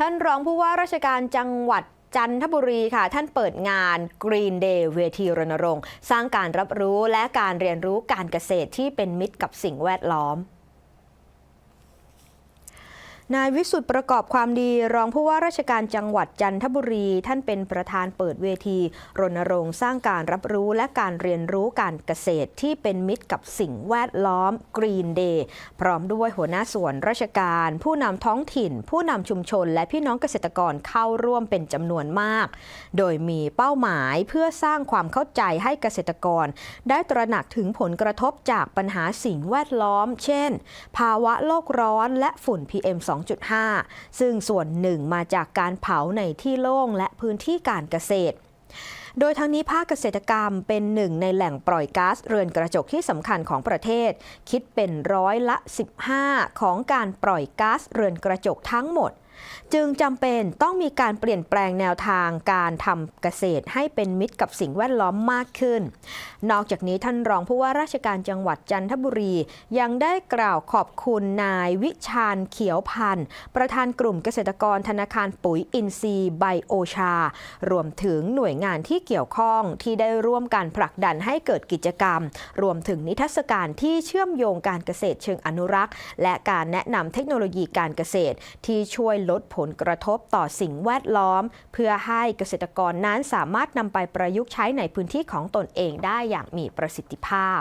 ท่านรองผู้ว่าราชการจังหวัดจันทบุรีค่ะ ท่านเปิดงาน Green Day เวทีรณรงค์ สร้างการรับรู้และการเรียนรู้การเกษตรที่เป็นมิตรกับสิ่งแวดล้อม นายวิสุทธ์ประกอบความดีรองผู้ว่าราชการจังหวัดจันทบุรี ท่านเป็นประธานเปิดเวที รณรงค์สร้างการรับรู้และการเรียนรู้การเกษตรที่เป็นมิตรกับสิ่งแวดล้อม Green Day พร้อมด้วยหัวหน้าส่วนราชการ ผู้นำท้องถิ่น ผู้นำชุมชน และพี่น้องเกษตรกรเข้าร่วมเป็นจำนวนมาก โดยมีเป้าหมายเพื่อสร้างความเข้าใจให้เกษตรกร ได้ตระหนักถึงผลกระทบจากปัญหาสิ่งแวดล้อม เช่น ภาวะโลกร้อนและฝุ่น PM 2.5 ซึ่งส่วนหนึ่งมาจากการเผาในที่โล่งและพื้นที่การเกษตรโดยทั้งนี้ภาคเกษตรกรรมเป็นหนึ่งในแหล่งปล่อยก๊าซเรือนกระจกที่สำคัญของประเทศ คิดเป็นร้อยละ 15 ของการปล่อยก๊าซเรือนกระจกทั้งหมด จึงจำเป็นต้องมีการเปลี่ยนแปลงแนวทางการทำเกษตรให้เป็นมิตรกับสิ่งแวดล้อมมากขึ้น นอกจากนี้ท่านรองผู้ว่าราชการจังหวัดจันทบุรี ยังได้กล่าวขอบคุณนายวิชาญเขียวพันธ์ ประธานกลุ่มเกษตรกรธนาคารปุ๋ยอินทรีย์ไบโอชา รวมถึงหน่วยงานที่เกี่ยวข้องที่ได้ร่วมการผลักดันให้เกิดกิจกรรม รวมถึงนิทรรศการที่เชื่อมโยงการเกษตรเชิงอนุรักษ์ และการแนะนำเทคโนโลยีการเกษตรที่ช่วยลดผลกระทบต่อสิ่งแวดล้อม เพื่อให้เกษตรกรนั้นสามารถนำไปประยุกต์ใช้ในพื้นที่ของตนเองได้อย่างมีประสิทธิภาพ